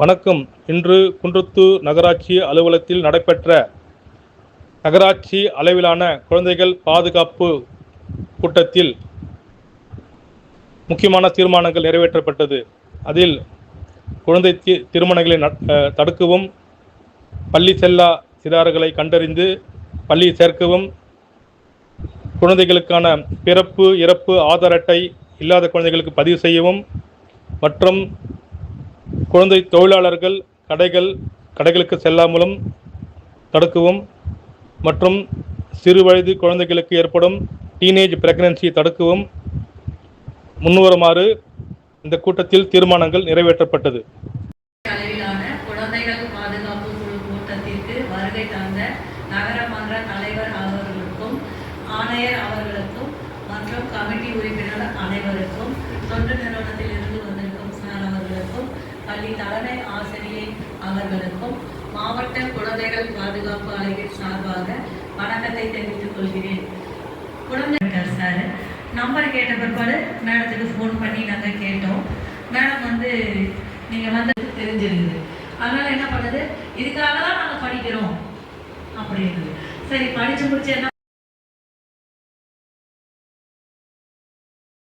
வணக்கம். இன்று குன்றத்து நகராட்சி அலுவலகத்தில் நடைபெற்ற நகராட்சி அளவிலான குழந்தைகள் பாதுகாப்பு கூட்டத்தில் முக்கியமான தீர்மானங்கள் நிறைவேற்றப்பட்டது. அதில் குழந்தை திருமணங்களை தடுக்கவும் பள்ளி செல்லா சிறார்களை கண்டறிந்து பள்ளி சேர்க்கவும் குழந்தைகளுக்கான பிறப்பு இறப்பு ஆதார் அட்டை இல்லாத குழந்தைகளுக்கு பதிவு செய்யவும் மற்றும் குழந்தை தொழிலாளர்கள் கடைகள் கடைகளுக்கு செல்லாமலும் தடுக்கவும் மற்றும் சிறு வயது குழந்தைகளுக்கு ஏற்படும் டீனேஜ் பிரெக்னன்சியை தடுக்கவும் முன்வருமாறு இந்த கூட்டத்தில் தீர்மானங்கள் நிறைவேற்றப்பட்டது. அளவிலான குழந்தைகள் பாதுகாப்பு குழு கூட்டத்திற்கு வருகை தந்த நகரமன்ற தலைவர் அவர்களுக்கும் ஆணையர் அவர்களுக்கும் மற்றும் கமிட்டி உறுப்பினர் அனைவருக்கும் தொண்டு நிறுவனத்தில் இருந்து வந்திருக்கும் சார் அவர்களுக்கும் பள்ளி தலைமை ஆசிரியை அவர்களுக்கும் மாவட்ட குழந்தைகள் பாதுகாப்பு ஆணையர் சார்பாக வணக்கத்தை தெரிவித்துக் கொள்கிறேன். குழந்தை சார் நம்பர் கேட்ட பிற்பாடு மேடத்துக்கு ஃபோன் பண்ணி நாங்கள் கேட்டோம். மேடம் வந்து நீங்கள் வந்து தெரிஞ்சிருந்தது. அதனால் என்ன பண்ணுது? இதுக்காக தான் நாங்கள் படிக்கிறோம். அப்படின்றது சரி படித்து முடிச்சு என்ன